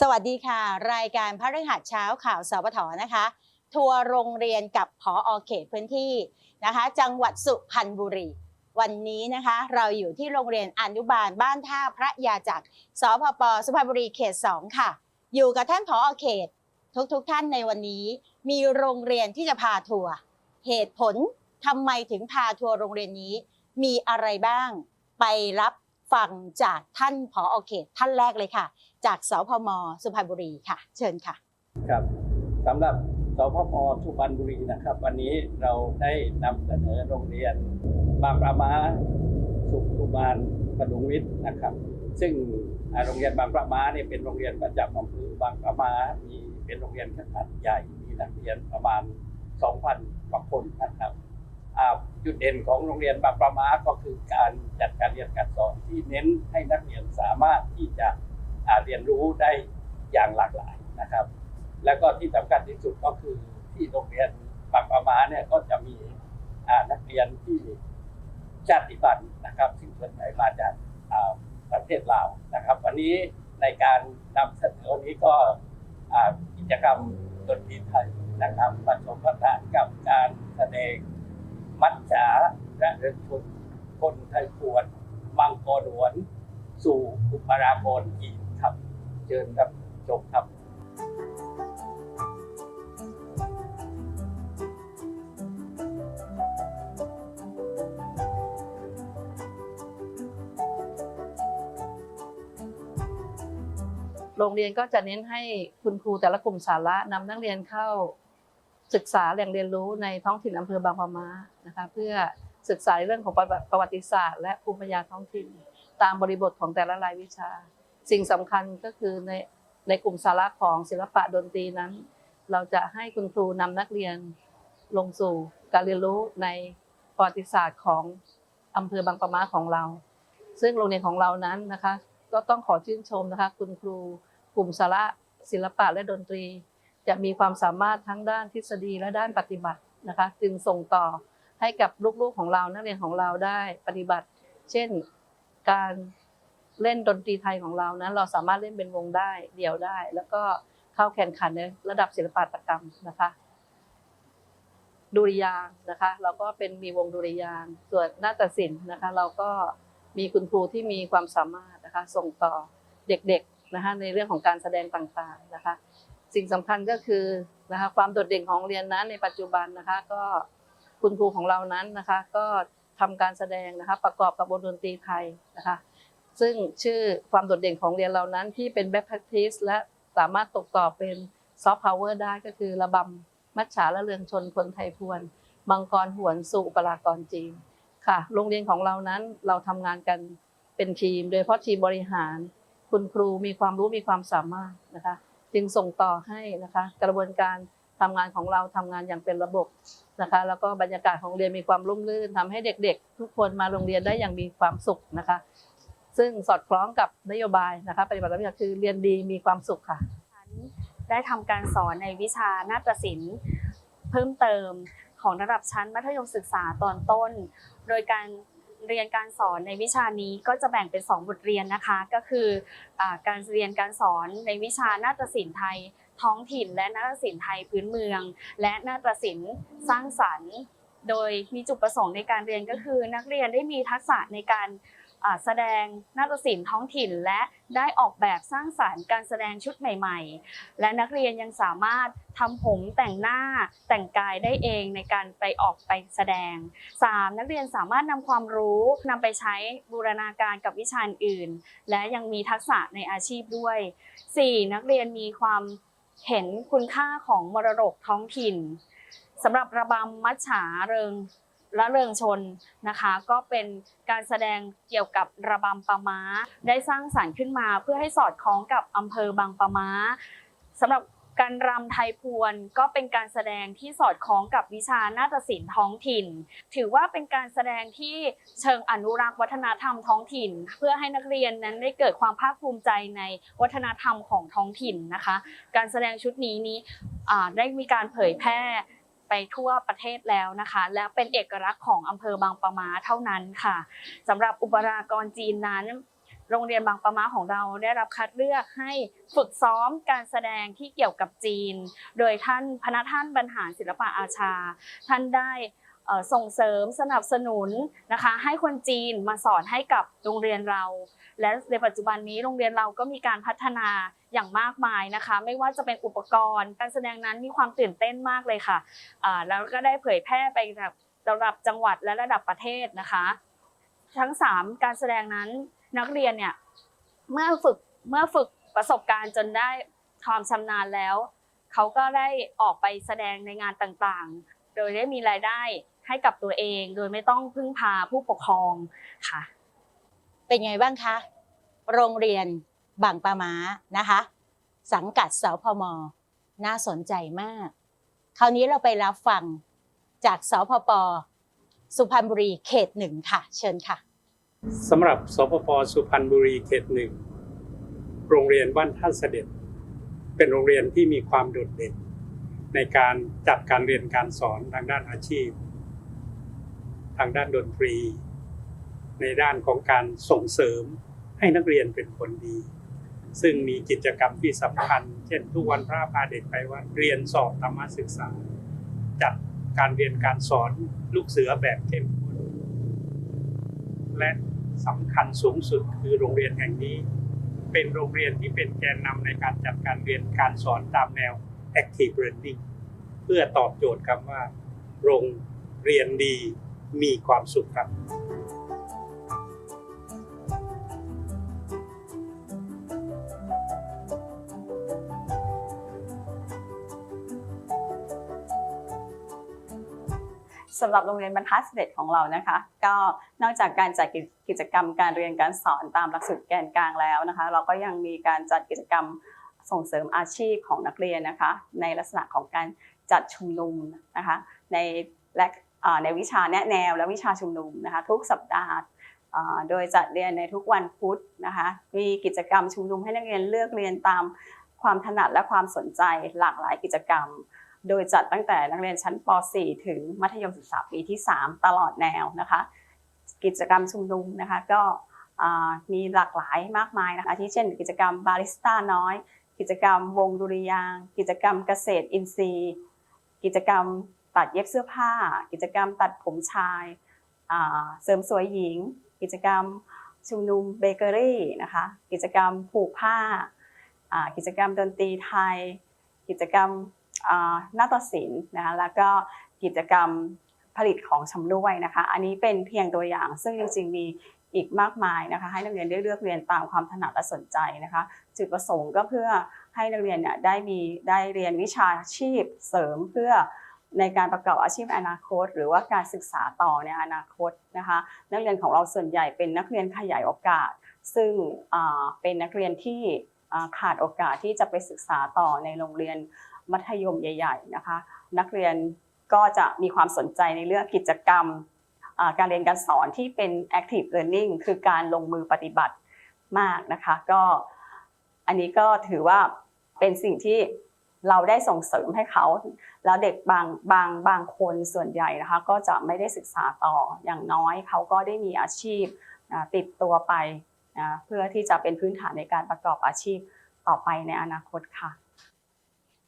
สวัสดีค่ะ รายการพระฤหัสเช้าข่าวสปทนะคะ ทัวร์โรงเรียนกับพออเขตพื้นที่นะคะ จังหวัดสุพรรณบุรี วันนี้นะคะเราอยู่ที่โรงเรียนอนุบาลบ้านท่าพระยาจักรสพปสุพรรณบุรีเขต 2 ค่ะ อยู่กับท่านพออเขต ทุกๆทท่านในวันนี้ มีโรงเรียนที่จะพาทัวร์เหตุผลทำไมถึงพาทัวร์โรงเรียนนี้ มีอะไรบ้างไปรับ ฟังจากท่านผออเขตท่านแรกเลยค่ะ จากสพมสุพรรณบุรีค่ะ เชิญค่ะ ครับสำหรับสพมสุพรรณบุรีนะครับ วันนี้เราได้นำเสนอโรงเรียนบางประมาสุขสุบานปดุงวิทย์นะครับ ซึ่งโรงเรียนบางประมาเนี่ยเป็นโรงเรียนประจำอำเภอบางประมามีเป็นโรงเรียนขนาดใหญ่มีนักเรียนประมาณ 2,000กว่าคนนะครับอ่า จุดเด่นของโรงเรียนบางประมาก็คือการจัดการเรียนการสอนที่เน้นให้นักเรียนสามารถที่จะเรียนรู้ได้อย่างหลากหลายนะครับ แล้วก็ที่สำคัญที่สุดก็คือที่โรงเรียนบางประมาเนี่ยก็จะมีนักเรียนที่ชาติพันธุ์นะครับ ซึ่งส่วนใหญ่มาจากประเทศลาวนะครับ วันนี้ในการนำเสนอวันนี้ก็กิจกรรมดนตรีไทยนะครับผสมผสานกับการแสดง มัจฉาและเรินชนคนไทยพวนมังกรหวน สู่อุปรากรจีนครับเชิญครับชมครับโรงเรียนก็จะเน้นให้คุณครูแต่ละกลุ่มสาระนำนักเรียนเข้า ศึกษาแหล่งเรียนรู้ในท้องถิ่นอำเภอบางปะมานะคะเพื่อศึกษาเรื่องของประวัติศาสตร์ และภูมิปัญญาท้องถิ่น ตามบริบทของแต่ละรายวิชา สิ่งสำคัญก็คือในในกลุ่มสาระของศิลปะดนตรีนั้น เราจะให้คุณครูนำนักเรียนลงสู่การเรียนรู้ในประวัติศาสตร์ของอำเภอบางปะมาของเรา ซึ่งโรงเรียนของเรานั้นนะคะ ก็ต้องขอชื่นชมนะคะ คุณครูกลุ่มสาระศิลปะและดนตรี จะมีความสามารถทั้งด้านทฤษฎีและด้านปฏิบัตินะคะ จึงส่งต่อให้กับลูกๆของเรานักเรียนของเราได้ปฏิบัติ เช่นการเล่นดนตรีไทยของเรานั้น เราสามารถเล่นเป็นวงได้เดี่ยวได้ แล้วก็เข้าแข่งขันในระดับศิลปะกรรมนะคะดุริยางนะคะ เราก็เป็นมีวงดุริยางส่วนนาฏศิลป์นะคะ เราก็มีคุณครูที่มีความสามารถนะคะ ส่งต่อเด็กๆนะคะในเรื่องของการแสดงต่างๆนะคะ สิ่งสำคัญก็คือนะคะความโดดเด่นของเรียนนั้นในปัจจุบันนะคะก็คุณครูของเรานั้นนะคะก็ทำการแสดงนะคะประกอบกับวงดนตรีไทยนะคะซึ่งชื่อความโดดเด่นของเรียนเรานั้นที่เป็น best practice และสามารถตกต่อเป็น soft power ได้ก็คือระบำมัจฉาและเรืองชนคนไทยพวน มังกรหวนสู่อุปรากรจีนค่ะ โรงเรียนของเรานั้นเราทำงานกันเป็นทีม โดยเฉพาะทีมบริหาร คุณครูมีความรู้มีความสามารถนะคะ จึงส่งต่อให้นะคะกระบวนการทำงานของเราทำงานอย่างเป็นระบบนะคะ แล้วก็บรรยากาศของเรียนมีความร่มรื่นทำให้เด็กๆ ทุกคนมาโรงเรียนได้อย่างมีความสุขนะคะ ซึ่งสอดคล้องกับนโยบายนะคะปฏิบัติหน้าที่คือเรียนดีมีความสุขค่ะฉันได้ทำการสอนในวิชานาฏศิลป์ เพิ่มเติมของระดับชั้นมัธยมศึกษาตอนต้น โดยการ เรียนการสอนในวิชานี้ก็จะแบ่งเป็น 2 บทเรียนนะคะ ก็คืออการเรียนการสอนในวิชานาฏศิลป์ไทยท้องถิ่น และนาฏศิลป์ไทยพื้นเมือง และนาฏศิลป์สร้างสรรค์ โดยมีจุดประสงค์ในการเรียนก็คือ นักเรียนได้มีทักษะในการ แสดงนาฏศิลป์ท้องถิ่น และได้ออกแบบสร้างสารรค์การแสดงชุดใหม่ๆ และนักเรียนยังสามารถทำผมแต่งหน้าแต่งกายได้เองในการไปออกไปแสดง 3. นักเรียนสามารถนำความรู้นำไปใช้บูรณาการกับวิชาอื่น และยังมีทักษะในอาชีพด้วย 4. นักเรียนมีความเห็นคุณค่าของมรดกท้องถิ่นสำหรับระบำมัจฉาเริง ละเริงชนนะคะ ก็เป็นการแสดงเกี่ยวกับระบำปะม้า ได้สร้างสรรค์ขึ้นมาเพื่อให้สอดคล้องกับอำเภอบางปะม้าสำหรับการรำไทยพวนก็เป็นการแสดงที่สอดคล้องกับวิชานาฏศิลป์ท้องถิ่น ถือว่าเป็นการแสดงที่เชิงอนุรักษ์วัฒนธรรมท้องถิ่น เพื่อให้นักเรียนนั้นได้เกิดความภาคภูมิใจในวัฒนธรรมของท้องถิ่นนะคะ การแสดงชุดนี้นี้ได้มีการเผยแพร่ ไปทั่วประเทศแล้วนะคะ และเป็นเอกลักษณ์ของอำเภอบางปะมาเท่านั้นค่ะสำหรับอุปรากรจีนนั้น โรงเรียนบางปะมาของเราได้รับคัดเลือกให้ฝึกซ้อมการแสดงที่เกี่ยวกับจีน โดยท่านพระท่านบรรหารศิลปะอาชา ท่านได้ ส่งเสริมสนับสนุนนะคะให้คนจีนมาสอนให้กับโรงเรียนเรา และในปัจจุบันนี้โรงเรียนเราก็มีการพัฒนาอย่างมากมายนะคะ ไม่ว่าจะเป็นอุปกรณ์ การแสดงนั้นมีความตื่นเต้นมากเลยค่ะแล้วก็ได้เผยแพร่ไประดับระดับจังหวัดและระดับประเทศนะคะ ทั้งสามการแสดงนั้นนักเรียนเนี่ยเมื่อฝึกเมื่อฝึกประสบการณ์จนได้ความชำนาญแล้ว เขาก็ได้ออกไปแสดงในงานต่างๆ โดยได้มีรายได้ ให้กับตัวเอง โดยไม่ต้องพึ่งพาผู้ปกครองค่ะ เป็นไงบ้างคะ โรงเรียนบางปะมานะคะ สังกัดสพม น่าสนใจมาก คราวนี้เราไปรับฟังจากสพปสุพรรณบุรีเขตหนึ่งค่ะ เชิญค่ะสำหรับสพปสุพรรณบุรีเขตหนึ่งโรงเรียนบ้านท่าเสด็จ เป็นโรงเรียนที่มีความโดดเด่นในการจัดการเรียนการสอนทางด้านอาชีพทางด้านดนตรี ในด้านของการส่งเสริมให้นักเรียนเป็นคนดี ซึ่งมีกิจกรรมที่สำคัญ เช่น ทุกวันพระพาเด็กไปวัดเรียนสอบธรรมศึกษา จัดการเรียนการสอนลูกเสือแบบเข้มข้นและสำคัญสูงสุดคือโรงเรียนแห่งนี้ เป็นโรงเรียนที่เป็นแกนนำในการจัดการเรียนการสอนตามแนว active learning เพื่อตอบโจทย์คำว่า โรงเรียนดี มีความสุขครับสำหรับโรงเรียนบรรทัดเด็จของเรานะคะ ก็นอกจากการจัดกิจกรรมการเรียนการสอนตามหลักสูตรแกนกลางแล้วนะคะ เราก็ยังมีการจัดกิจกรรมส่งเสริมอาชีพของนักเรียนนะคะ ในลักษณะของการจัดชุมนุมนะคะในและ ในวิชาแนะแนวและวิชาชุมนุมนะคะทุกสัปดาห์โดยจัดเรียนในทุกวันพุธนะคะมีกิจกรรมชุมนุมให้นักเรียนเลือกเรียนตามความถนัดและความสนใจหลากหลายกิจกรรม โดยจัดตั้งแต่นักเรียนชั้นป .4 ถึงมัธยมศึกษาปีที่ 3 ตลอดแนวนะคะ กิจกรรมชุมนุมนะคะก็มีหลากหลายมากมายนะคะที่เช่น กิจกรรมบาริสต้าน้อย กิจกรรมวงดุริยาง กิจกรรมเกษตรอินทรีย์ กิจกรรม ตัดเย็บเสื้อผ้า กิจกรรมตัดผมชายเสริมสวยหญิง กิจกรรมชุมนุมเบเกอรี่นะคะกิจกรรมผูกผ้า กิจกรรมดนตรีไทย กิจกรรมอ่านาฏศิลป์นะคะแล้วก็กิจกรรมผลิตของชำร่วยนะคะ อันนี้เป็นเพียงตัวอย่าง ซึ่งจริงๆมีอีกมากมายนะคะ ให้นักเรียนได้เลือกเรียนตามความถนัดและสนใจนะคะ จุดประสงค์ก็เพื่อให้นักเรียนเนี่ยได้มีได้เรียนวิชาชีพเสริมเพื่อ ในการประกอบอาชีพอนาคต หรือว่าการศึกษาต่อในอนาคตนะคะนักเรียนของเราส่วนใหญ่เป็นนักเรียนขยายโอกาส ซึ่งเป็นนักเรียนที่ขาดโอกาสที่จะไปศึกษาต่อในโรงเรียนมัธยมใหญ่ ๆนะคะ นักเรียนก็จะมีความสนใจในเรื่องกิจกรรมการเรียนการสอนที่เป็น active learning คือการลงมือปฏิบัติมากนะคะก็อันนี้ก็ถือว่าเป็นสิ่งที่เราได้ส่งเสริมให้เขา แล้วเด็กบางบางบางคนส่วนใหญ่นะคะ ก็จะไม่ได้ศึกษาต่ออย่างน้อยเขาก็ได้มีอาชีพติดตัวไปนะเพื่อที่จะเป็นพื้นฐานในการประกอบอาชีพต่อไปในอนาคตค่ะ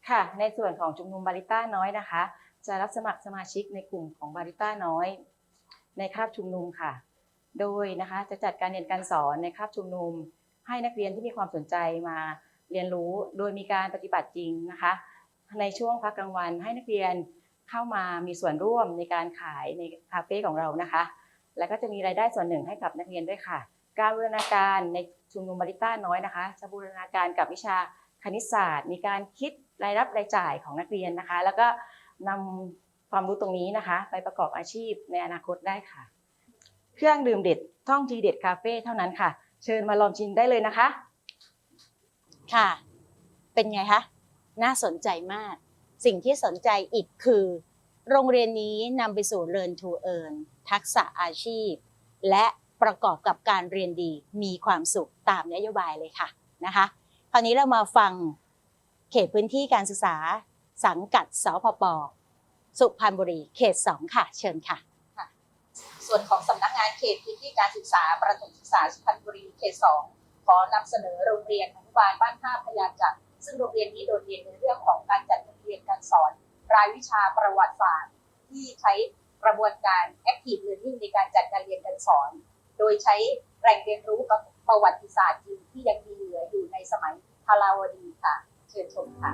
ค่ะ ในส่วนของชุมนุมบาริต้าน้อยนะคะ จะรับสมัครสมาชิกในกลุ่มของบาริต้าน้อย ในคาบชุมนุมค่ะ โดยนะคะจะจัดการเรียนการสอนในคาบชุมนุม ให้นักเรียนที่มีความสนใจมาเรียนรู้ โดยมีการปฏิบัติจริงนะคะ ในช่วงพักกลางวันให้นักเรียนเข้ามามีส่วนร่วมในการขายในคาเฟ่ของเรานะคะ และก็จะมีรายได้ส่วนหนึ่งให้กับนักเรียนด้วยค่ะ การบูรณาการในชุมนุมบาริต้าน้อยนะคะจะบูรณาการกับวิชาคณิตศาสตร์ มีการคิดรายรับรายจ่ายของนักเรียนนะคะ แล้วก็นำความรู้ตรงนี้นะคะ ไปประกอบอาชีพในอนาคตได้ค่ะ เครื่องดื่มเด็ดท่องทีเด็ดคาเฟ่เท่านั้นค่ะ เชิญมาลองชิมได้เลยนะคะ ค่ะ เป็นไงคะ น่าสนใจมาก สิ่งที่สนใจอีกคือ โรงเรียนนี้นำไปสู่ Learn to Earn ทักษะอาชีพ และประกอบกับการเรียนดีมีความสุขตามนโยบายเลยค่ะนะคะคราวนี้เรามาฟังเขตพื้นที่การศึกษาสังกัดสพปสุพรรณบุรีเขต 2 ค่ะ เชิญค่ะ ส่วนของสำนักงานเขตพื้นที่การศึกษาประถมศึกษาสุพรรณบุรีเขต 2 ขอนำเสนอโรงเรียนอนุบาลบ้านท่าพญาจักร ซึ่งโรงเรียนนี้โดดเด่นในเรื่องของการจัดการเรียนการสอน รายวิชาประวัติศาสตร์ ที่ใช้กระบวนการ active learning ในการจัดการเรียนการสอน โดยใช้แหล่งเรียนรู้กับประวัติศาสตร์จีนที่ยังมีเหลืออยู่ในสมัยพาลาวดีค่ะ เชิญชมค่ะ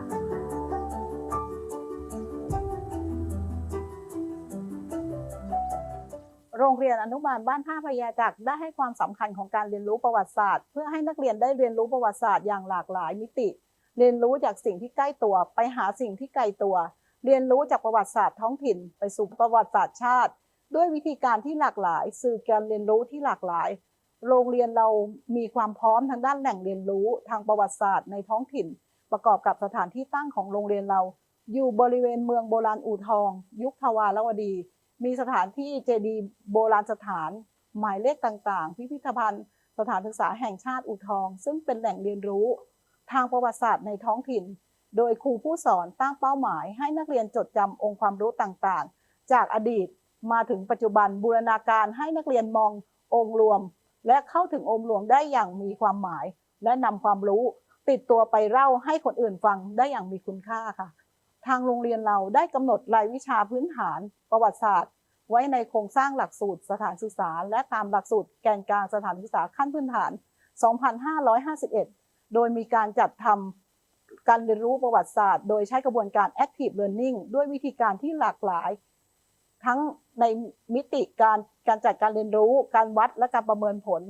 โรงเรียนอนุบาลบ้านท่าพญาจักได้ให้ความสำคัญของการเรียนรู้ประวัติศาสตร์ เพื่อให้นักเรียนได้เรียนรู้ประวัติศาสตร์อย่างหลากหลายมิติ เรียนรู้จากสิ่งที่ใกล้ตัว ไปหาสิ่งที่ไกลตัว เรียนรู้จากประวัติศาสตร์ท้องถิ่น ไปสู่ประวัติศาสตร์ชาติ ด้วยวิธีการที่หลากหลาย สื่อการเรียนรู้ที่หลากหลาย โรงเรียนเรามีความพร้อมทางด้านแหล่งเรียนรู้ทางประวัติศาสตร์ในท้องถิ่น ประกอบกับสถานที่ตั้งของโรงเรียนเรา อยู่บริเวณเมืองโบราณอู่ทอง ยุคทวารวดี มีสถานที่เจดีย์โบราณสถาน หมายเลขต่างๆ พิพิธภัณฑ์ สถานศึกษาแห่งชาติอู่ทอง ซึ่งเป็นแหล่งเรียนรู้ ทางประวัติศาสตร์ในท้องถิ่น โดยครูผู้สอนตั้งเป้าหมายให้นักเรียนจดจำองค์ความรู้ต่างๆ จากอดีตมาถึงปัจจุบันบูรณาการให้นักเรียนมององค์รวม และเข้าถึงองค์รวมได้อย่างมีความหมาย และนำความรู้ติดตัวไปเล่าให้คนอื่นฟังได้อย่างมีคุณค่าค่ะ ทางโรงเรียนเราได้กำหนดรายวิชาพื้นฐาน ประวัติศาสตร์ ไว้ในโครงสร้างหลักสูตรสถานศึกษา และตามหลักสูตรแกนกลางสถานศึกษาขั้นพื้นฐาน 2551 โดยมีการจัดทำการเรียนรู้ประวัติศาสตร์ โดยใช้กระบวนการ active learning ด้วยวิธีการที่หลากหลาย ทั้งในมิติการการจัดการเรียนรู้ การวัดและการประเมินผล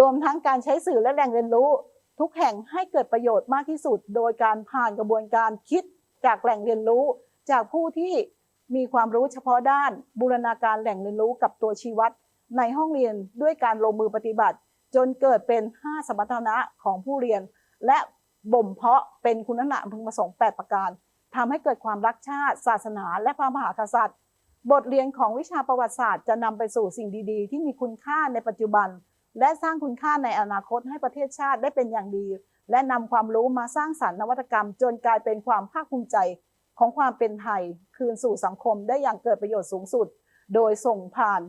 รวมทั้งการใช้สื่อและแหล่งเรียนรู้ ทุกแห่งให้เกิดประโยชน์มากที่สุด โดยการผ่านกระบวนการคิดจากแหล่งเรียนรู้ จากผู้ที่มีความรู้เฉพาะด้าน บูรณาการแหล่งเรียนรู้กับตัวชี้วัดในห้องเรียนด้วยการลงมือปฏิบัติ จนเกิดเป็น 5 สมรรถนะของผู้เรียน และบ่มเพาะเป็นคุณลักษณะพึงประสงค์ 8 ประการทำให้เกิดความรักชาติ ศาสนา และพระมหากษัตริย์ บทเรียนของวิชาประวัติศาสตร์จะนำไปสู่สิ่งดีๆ ที่มีคุณค่าในปัจจุบัน และสร้างคุณค่าในอนาคตให้ประเทศชาติได้เป็นอย่างดี และนำความรู้มาสร้างสรรค์นวัตกรรม จนกลายเป็นความภาคภูมิใจของความเป็นไทย คืนสู่สังคมได้อย่างเกิดประโยชน์สูงสุด โดยส่งผ่าน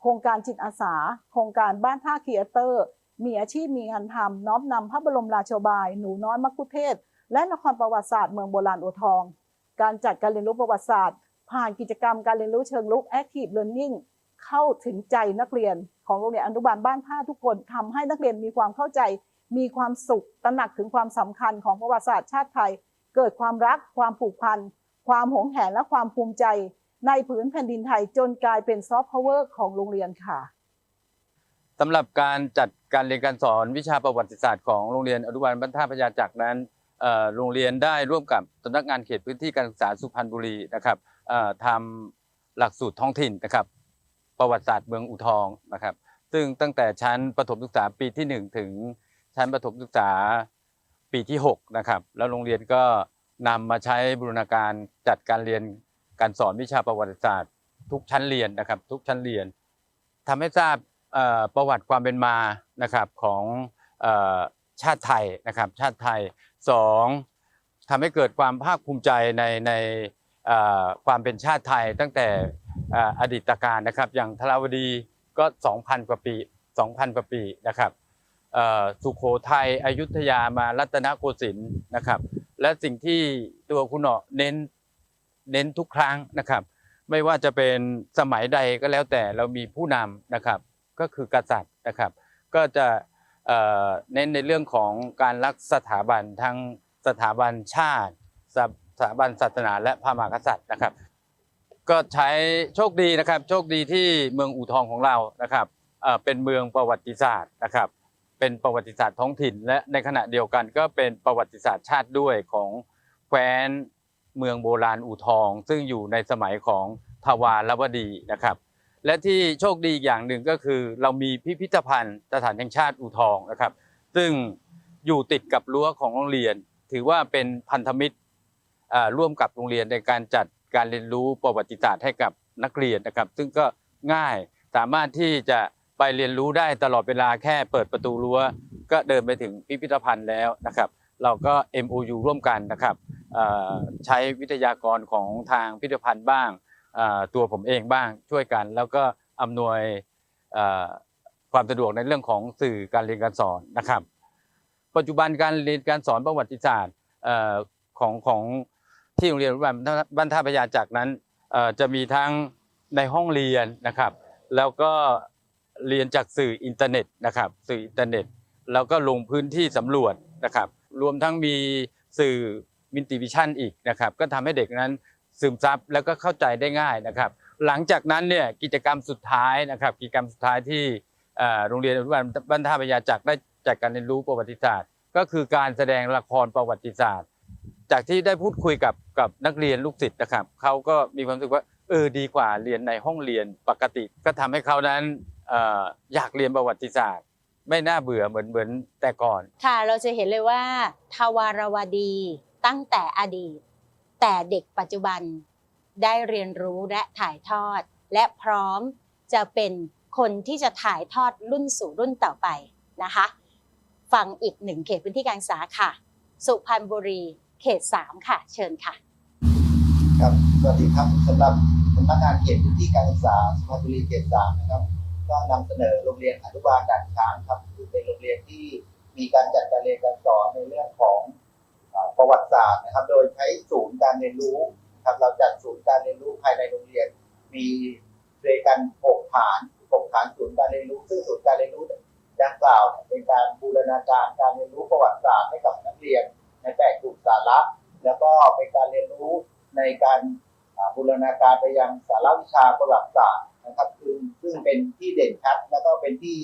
โครงการจิตอาสา โครงการบ้านท่าครีเอเตอร์ มีอาชีพมีงานทำน้อมนำพระบรมราโชบาย หนูน้อยมักคุเทศ และนครประวัติศาสตร์เมืองโบราณอุทอง การจัดการเรียนรู้ประวัติศาสตร์ ผ่านกิจกรรมการเรียนรู้เชิงลุก Active Learning เข้าถึงใจนักเรียน ของโรงเรียนอนุบาลบ้านท่าทุกคนทำให้นักเรียนมีความเข้าใจ มีความสุขตระหนักถึงความสำคัญของประวัติศาสตร์ชาติไทย เกิดความรัก ความผูกพัน ความหงแหนและความภูมิใจ ในผืนแผ่นดินไทยจนกลายเป็นซอฟต์พาวเวอร์ของโรงเรียนค่ะ สำหรับการจัดการเรียนการสอนวิชาประวัติศาสตร์ของโรงเรียนอนุบาลบรรท่าพญาจักรนั้นโรงเรียนได้ร่วมกับสำนักงานเขตพื้นที่การศึกษาสุพรรณบุรีนะครับทำหลักสูตรท้องถิ่นนะครับ ประวัติศาสตร์เมืองอู่ทองนะครับ ซึ่งตั้งแต่ชั้นประถมศึกษาปีที่ 1 ถึงชั้นประถมศึกษาปีที่6นะครับแล้วโรงเรียนก็นำมาใช้บูรณาการจัดการเรียนการสอนวิชาประวัติศาสตร์ ทุกชั้นเรียนนะครับ ทุกชั้นเรียนทำให้ทราบ ประวัติความเป็นมานะครับของชาติไทยนะครับชาติไทยสองทำให้เกิดความภาคภูมิใจในในความเป็นชาติไทยตั้งแต่อดีตการนะครับอย่างทราวดีก็ 2,000 กว่าปี 2,000 กว่าปีนะครับสุโขทัยอยุธยามารัตนโกสินทร์นะครับ และสิ่งที่ตัวคุณหนอเน้นเน้นทุกครั้งนะครับ ไม่ว่าจะเป็นสมัยใดก็แล้วแต่เรามีผู้นำนะครับ ก็คือกษัตริย์นะครับ ก็จะเน้นในเรื่องของการรักสถาบันทั้งสถาบันชาติ สถาบันศาสนา และพระมหากษัตริย์นะครับ ก็ใช้โชคดีนะครับ โชคดีที่เมืองอู่ทองของเรานะครับเป็นเมืองประวัติศาสตร์นะครับ เป็นประวัติศาสตร์ท้องถิ่น และในขณะเดียวกันก็เป็นประวัติศาสตร์ชาติด้วยของแคว้นเมืองโบราณอู่ทอง ซึ่งอยู่ในสมัยของทวารวดีนะครับ และที่โชคดีอีกอย่างหนึ่งก็คือ เรามีพิพิธภัณฑ์สถานแห่งชาติอู่ทองนะครับ ซึ่งอยู่ติดกับรั้วของโรงเรียน ถือว่าเป็นพันธมิตรร่วมกับโรงเรียนในการจัดการเรียนรู้ประวัติศาสตร์ให้กับนักเรียนนะครับ ซึ่งก็ง่ายสามารถที่จะไปเรียนรู้ได้ตลอดเวลาแค่เปิดประตูรั้ว ก็เดินไปถึงพิพิธภัณฑ์แล้วนะครับ เราก็ MOU ร่วมกันนะครับใช้วิทยากรของทางพิพิธภัณฑ์บ้าง ตัวผมเองบ้างช่วยกัน แล้วก็อำนวยความสะดวกในเรื่องของสื่อการเรียนการสอนนะครับ ปัจจุบันการเรียนการสอนประวัติศาสตร์ของของที่โรงเรียนอนุบาลบ้านท่าพระยาจักรนั้นจะมีทั้งในห้องเรียนนะครับ แล้วก็เรียนจากสื่ออินเทอร์เน็ตนะครับ สื่ออินเทอร์เน็ต แล้วก็ลงพื้นที่สำรวจนะครับ รวมทั้งมีสื่อมินติวิชั่นอีกนะครับ ก็ทำให้เด็กนั้น ซึมซับแล้วก็เข้าใจได้ง่ายนะครับ หลังจากนั้นเนี่ยกิจกรรมสุดท้ายนะครับ กิจกรรมสุดท้ายที่โรงเรียนอนุบาลบ้านท่าพระยาจักรได้จัดการเรียนรู้ประวัติศาสตร์ ก็คือการแสดงละครประวัติศาสตร์ จากที่ได้พูดคุยกับกับนักเรียนลูกศิษย์นะครับเขาก็มีความรู้สึกว่าเออดีกว่าเรียนในห้องเรียนปกติ ก็ทำให้เขานั้นอยากเรียนประวัติศาสตร์ ไม่น่าเบื่อเหมือนเหมือนแต่ก่อน ค่ะเราจะเห็นเลยว่าทวารวดีตั้งแต่อดีต แต่เด็กปัจจุบันได้เรียนรู้และถ่ายทอด และพร้อมจะเป็นคนที่จะถ่ายทอดรุ่นสู่รุ่นต่อไปนะคะ ฟังอีกหนึ่งเขตพื้นที่การศึกษาค่ะ สุพรรณบุรีเขต 3 ค่ะ เชิญค่ะ ครับสวัสดีครับสำหรับสำนักงานเขตพื้นที่การศึกษาสุพรรณบุรีเขตสามนะครับ ก็นำเสนอโรงเรียนอนุบาลด่านช้างครับคือเป็นโรงเรียนที่มีการจัดการเรียนการสอนในเรื่องของ ประวัติศาสตร์นะครับ โดยใช้ศูนย์การเรียนรู้ครับเราจัดศูนย์การเรียนรู้ภายในโรงเรียน มีด้วยกันหกฐานหกฐานศูนย์การเรียนรู้ซึ่งศูนย์การเรียนรู้ดังกล่าวเป็นการบูรณาการการเรียนรู้ประวัติศาสตร์ให้กับนักเรียนในแปดกลุ่มสาระ แล้วก็เป็นการเรียนรู้ในการบูรณาการไปยังสาระวิชาประวัติศาสตร์นะครับซึ่งซึ่งเป็นที่เด่นชัดแล้วก็เป็นที่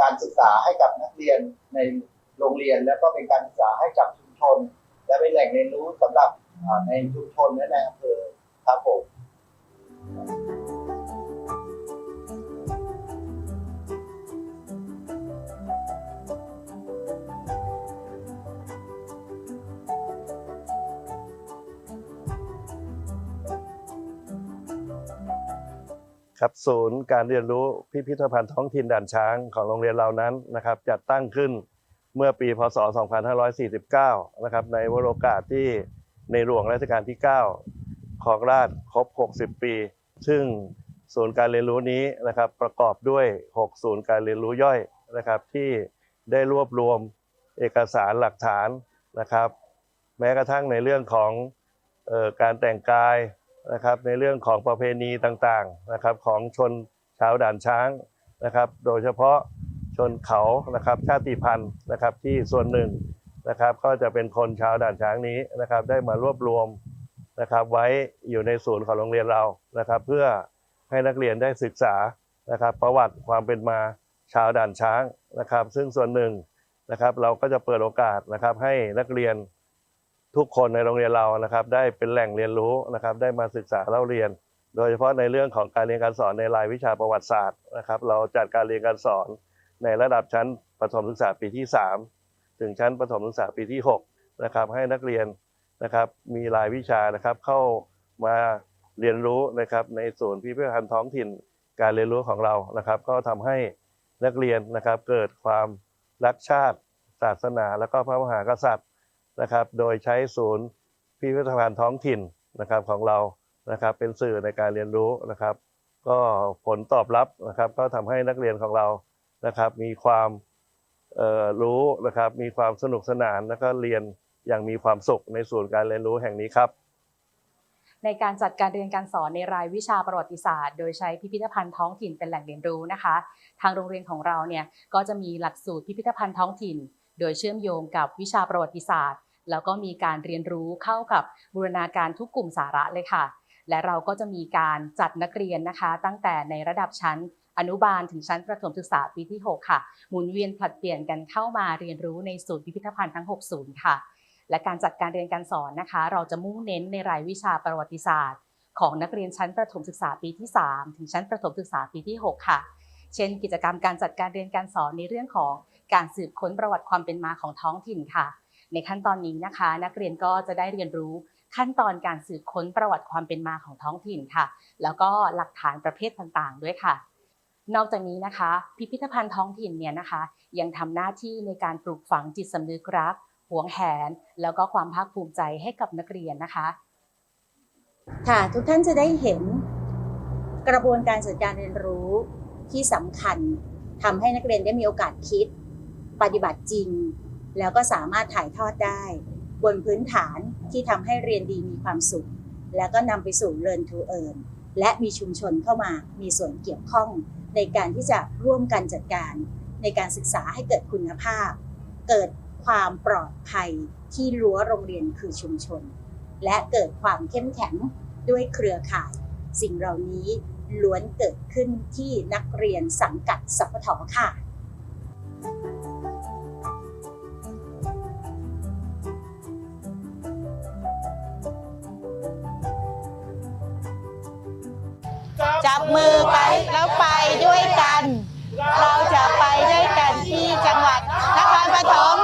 การศึกษาให้กับนักเรียนในโรงเรียน แล้วก็เป็นการศึกษาให้กับชุม ชน และเป็นแหล่งเรียนรู้สำหรับในชุมชนและในอำเภอครับผมครับศูนย์การเรียนรู้พิพิธภัณฑ์ท้องถิ่นด่านช้างของโรงเรียนเรานั้นนะครับจัดตั้งขึ้น เมื่อปีพศ 2549 นะครับ ในวโรกาสที่ในหลวงรัชกาลที่ 9 ของราชครบ 60 ปี ซึ่งศูนย์การเรียนรู้นี้นะครับประกอบด้วย 6 ศูนย์การเรียนรู้ย่อยนะครับที่ได้รวบรวมเอกสารหลักฐานนะครับ แม้กระทั่งในเรื่องของเอ่อการแต่งกายนะครับ ในเรื่องของประเพณีต่างๆนะครับของชนชาวด่านช้างนะครับ โดยเฉพาะ ชนเขานะครับชาติพันธุ์นะครับที่ส่วนหนึ่งนะครับก็จะเป็นคนชาวด่านช้างนี้นะครับได้มารวบรวมนะครับไว้อยู่ในศูนย์ของโรงเรียนเรานะครับ เพื่อให้นักเรียนได้ศึกษานะครับ ประวัติความเป็นมาชาวด่านช้างนะครับ ซึ่งส่วนหนึ่งนะครับเราก็จะเปิดโอกาสนะครับให้นักเรียนทุกคนในโรงเรียนเรานะครับ ได้เป็นแหล่งเรียนรู้นะครับ ได้มาศึกษาเล่าเรียน โดยเฉพาะในเรื่องของการเรียนการสอนในรายวิชาประวัติศาสตร์นะครับ เราจัดการเรียนการสอน ในระดับชั้นประถมศึกษาปีที่ 3 ถึงชั้นประถมศึกษาปีที่6นะครับให้นักเรียนนะครับมีรายวิชานะครับเข้ามาเรียนรู้นะครับในศูนย์พิพิธภัณฑ์ท้องถิ่นการเรียนรู้ของเรานะครับ ก็ทำให้นักเรียนนะครับเกิดความรักชาติ ศาสนา แล้วก็พระมหากษัตริย์นะครับ โดยใช้ศูนย์พิพิธภัณฑ์ท้องถิ่นนะครับของเรานะครับเป็นสื่อในการเรียนรู้นะครับ ก็ผลตอบรับนะครับ ก็ทำให้นักเรียนของเรา นะครับ มีความรู้นะครับ มีความสนุกสนานแล้วก็เรียนอย่างมีความสุขในศูนการเรียนรู้แห่งนี้ครับ ในการจัดการเรียนการสอนในรายวิชาประวัติศาสตร์ โดยใช้พิพิธภัณฑ์ท้องถิ่นเป็นแหล่งเรียนรู้นะคะ ทางโรงเรียนของเราเนี่ยก็จะมีหลักสูตรพิพิธภัณฑ์ท้องถิ่น โดยเชื่อมโยงกับวิชาประวัติศาสตร์ แล้วก็มีการเรียนรู้เข้ากับบูรณาการทุกกลุ่มสาระเลยค่ะและเราก็จะมีการจัดนักเรียนนะคะ ตั้งแต่ในระดับชั้น อนุบาลถึงชั้นประถมศึกษาปีที่ 6 ค่ะ หมุนเวียนผลัดเปลี่ยนกันเข้ามาเรียนรู้ในศูนย์พิพิธภัณฑ์ทั้ง6ศูนย์ค่ะ และการจัดการเรียนการสอนนะคะ เราจะมุ่งเน้นในรายวิชาประวัติศาสตร์ ของนักเรียนชั้นประถมศึกษาปีที่ 3 ถึงชั้นประถมศึกษาปีที่ 6 ค่ะ เช่น กิจกรรมการจัดการเรียนการสอนในเรื่องของการสืบค้นประวัติความเป็นมาของท้องถิ่นค่ะ ในขั้นตอนนี้นะคะ นักเรียนก็จะได้เรียนรู้ขั้นตอนการสืบค้นประวัติความเป็นมาของท้องถิ่นค่ะ แล้วก็หลักฐานประเภทต่างๆ ด้วยค่ะ นอกจากนี้นะคะ พิพิธภัณฑ์ท้องถิ่นเนี่ยนะคะ ยังทำหน้าที่ในการปลูกฝังจิตสำนึกรักหวงแหน แล้วก็ความภาคภูมิใจให้กับนักเรียนนะคะ ค่ะทุกท่านจะได้เห็นกระบวนการจัดการเรียนรู้ที่สำคัญทำให้นักเรียนได้มีโอกาสคิด ปฏิบัติจริง แล้วก็สามารถถ่ายทอดได้ บนพื้นฐานที่ทำให้เรียนดีมีความสุข แล้วก็นำไปสู่ Learn to Earn และมีชุมชนเข้ามามีส่วนเกี่ยวข้อง ในการที่จะร่วมกันจัดการ ในการศึกษาให้เกิดคุณภาพ เกิดความปลอดภัยที่รั้วโรงเรียนคือชุมชน และเกิดความเข้มแข็งด้วยเครือข่าย สิ่งเหล่านี้ล้วนเกิดขึ้นที่นักเรียนสังกัดสพทค่ะจับมือไปแล้วไป เราจะไปด้วยกันที่จังหวัดนครปฐม